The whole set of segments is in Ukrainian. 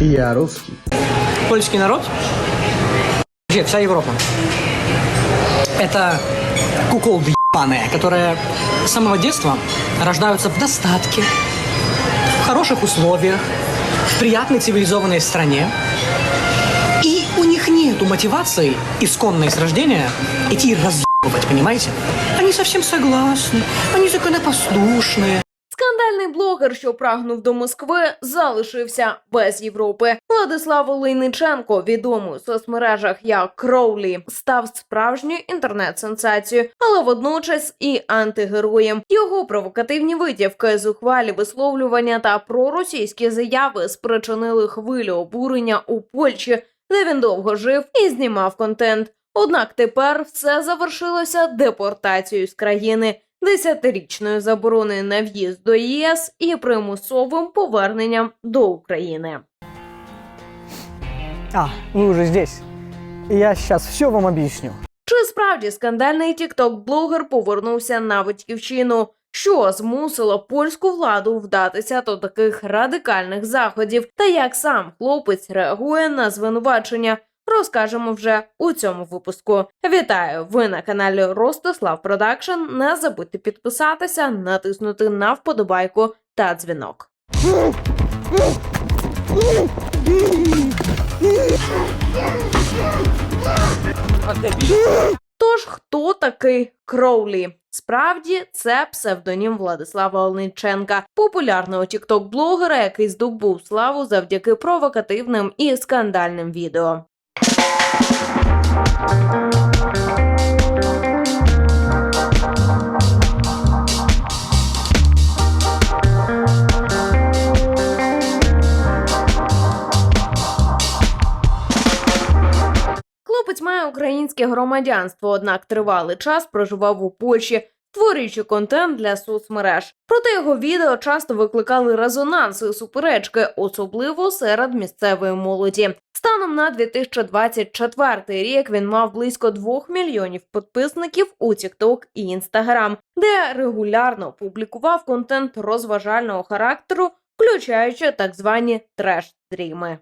Я русский. Польский народ, вообще вся Европа, это куколды ебаные, которые с самого детства рождаются в достатке, в хороших условиях, в приятной цивилизованной стране. И у них нету мотивации исконной с рождения идти разъебывать, понимаете? Они совсем согласны, они законопослушные. Скандальний блогер, що прагнув до Москви, залишився без Європи. Владислав Олейниченко, відомий у соцмережах як Кроулі, став справжньою інтернет-сенсацією, але водночас і антигероєм. Його провокативні витівки, зухвалі висловлювання та проросійські заяви спричинили хвилю обурення у Польщі, де він довго жив і знімав контент. Однак тепер все завершилося депортацією з країни десятирічною забороною на в'їзд до ЄС і примусовим поверненням до України. А, вы уже здесь. Я сейчас все вам объясню. Чи справді скандальний тікток-блогер повернувся на батьківщину? Що змусило польську владу вдатися до таких радикальних заходів? Та як сам хлопець реагує на звинувачення? Розкажемо вже у цьому випуску. Вітаю! Ви на каналі Ростислав Продакшн. Не забудьте підписатися, натиснути на вподобайку та дзвінок. Тож, хто такий Кроулі? Справді, це псевдонім Владислава Олниченка, популярного тікток-блогера, який здобув славу завдяки провокативним і скандальним відео. Хлопець має українське громадянство, однак тривалий час проживав у Польщі, створюючи контент для соцмереж. Проте його відео часто викликали резонанс і суперечки, особливо серед місцевої молоді. Станом на 2024 рік він мав близько 2 мільйонів підписників у TikTok і Instagram, де регулярно публікував контент розважального характеру, включаючи так звані треш-стріми.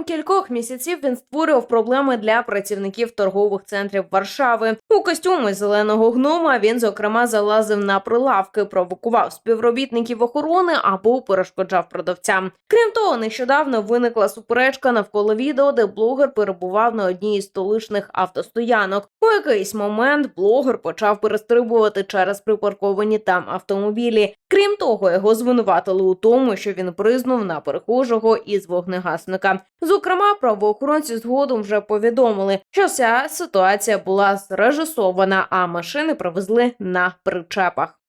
Протягом кількох місяців він створював проблеми для працівників торгових центрів Варшави. У костюмі зеленого гнома він, зокрема, залазив на прилавки, провокував співробітників охорони або перешкоджав продавцям. Крім того, нещодавно виникла суперечка навколо відео, де блогер перебував на одній із столичних автостоянок. У якийсь момент блогер почав перестрибувати через припарковані там автомобілі. Крім того, його звинуватили у тому, що він признув на перехожого із вогнегасника. Зокрема, правоохоронці згодом вже повідомили, що ця ситуація була зрежисована, а машини привезли на причепах.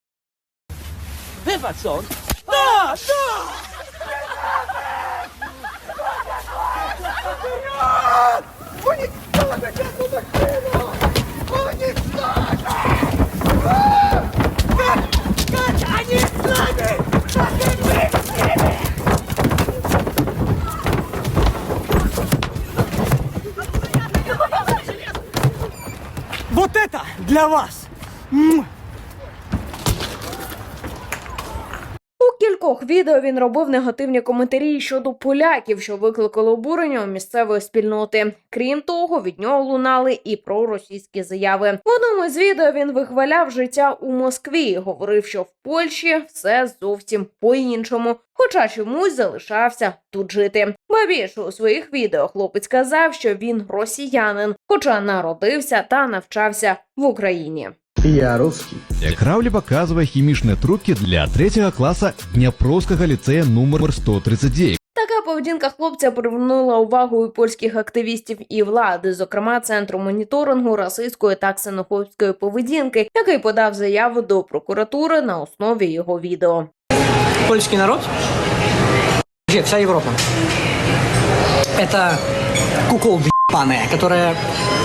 Вибачон! Да, Вот для вас! У кількох відео він робив негативні коментарі щодо поляків, що викликали обурення у місцевої спільноти. Крім того, від нього лунали і проросійські заяви. В одному з відео він вихваляв життя у Москві, говорив, що в Польщі все зовсім по-іншому, хоча чомусь залишався тут жити. Ба більше у своїх відео хлопець казав, що він росіянин, хоча народився та навчався в Україні. Я русский. Краўлі паказвае хімічныя трукі для трэцяга класа дняпроўскага ліцэя нумар 139. Така поведінка хлопця привернула увагу і польських активістів і влади, зокрема центру моніторингу расистської та ксенофобської поведінки, який подав заяву до прокуратури на основі його відео. Польский народ, вообще вся Европа, это куколды ебаные, которые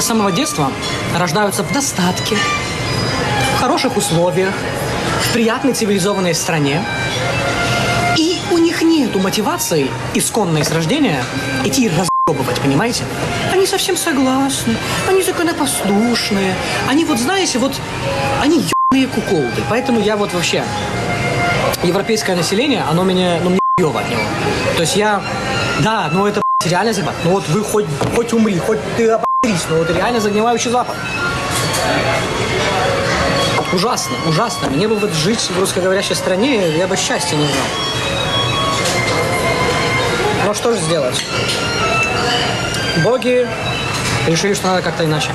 с самого детства рождаются в достатке, в хороших условиях, в приятной цивилизованной стране. И у них нету мотивации исконной с рождения идти разъебывать, понимаете? Они совсем согласны, они законопослушные, они вот, знаете, вот, они ебаные куколды. Поэтому я вот вообще... Европейское население, оно меня... Ну, мне от него. То есть я... Да, ну это реально Запад. Ну вот вы хоть, хоть умри, хоть ты обосрись, но вот реально загнивающий Запад. Ужасно, ужасно. Мне бы вот жить в русскоговорящей стране, я бы счастья не знал. Но что же сделать? Боги решили, что надо как-то иначе.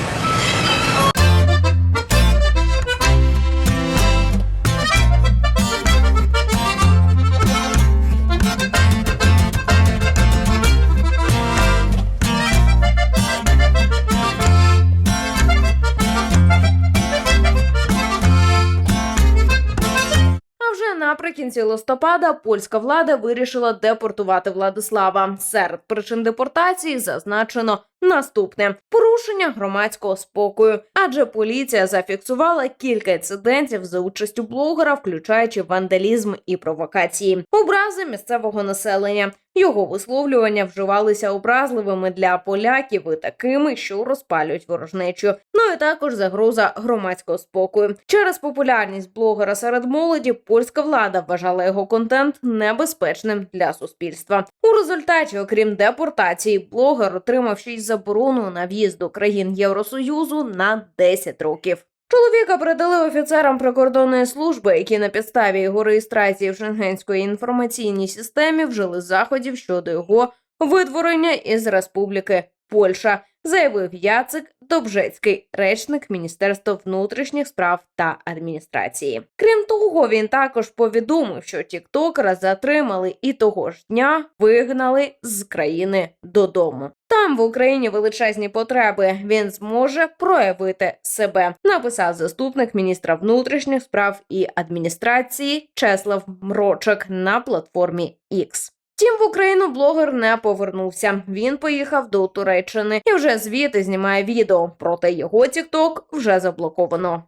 Наприкінці листопада польська влада вирішила депортувати Владислава. Серед причин депортації зазначено наступне порушення громадського спокою, адже поліція зафіксувала кілька інцидентів за участю блогера, включаючи вандалізм і провокації, образи місцевого населення. Його висловлювання вживалися образливими для поляків і такими, що розпалюють ворожнечу. Ну і також загроза громадського спокою. Через популярність блогера серед молоді польська влада вважала його контент небезпечним для суспільства. У результаті, окрім депортації, блогер отримав ще й заборону на в'їзд до країн Євросоюзу на 10 років. Чоловіка передали офіцерам прикордонної служби, які на підставі його реєстрації в Шенгенської інформаційній системі вжили заходів щодо його видворення із Республіки Польща, заявив Яцик Добжецький, речник Міністерства внутрішніх справ та адміністрації. Крім того, він також повідомив, що тіктокера затримали і того ж дня вигнали з країни додому. Там в Україні величезні потреби. Він зможе проявити себе, написав заступник міністра внутрішніх справ і адміністрації Чеслав Мрочек на платформі X. Втім, в Україну блогер не повернувся. Він поїхав до Туреччини і вже звідти знімає відео. Проте його TikTok вже заблоковано.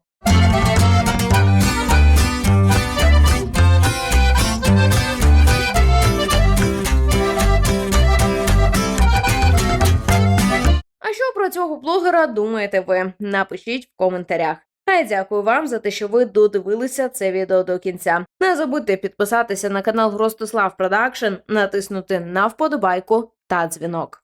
Що про цього блогера думаєте ви? Напишіть в коментарях. А я дякую вам за те, що ви додивилися це відео до кінця. Не забудьте підписатися на канал Ростислав Продакшн, натиснути на вподобайку та дзвінок.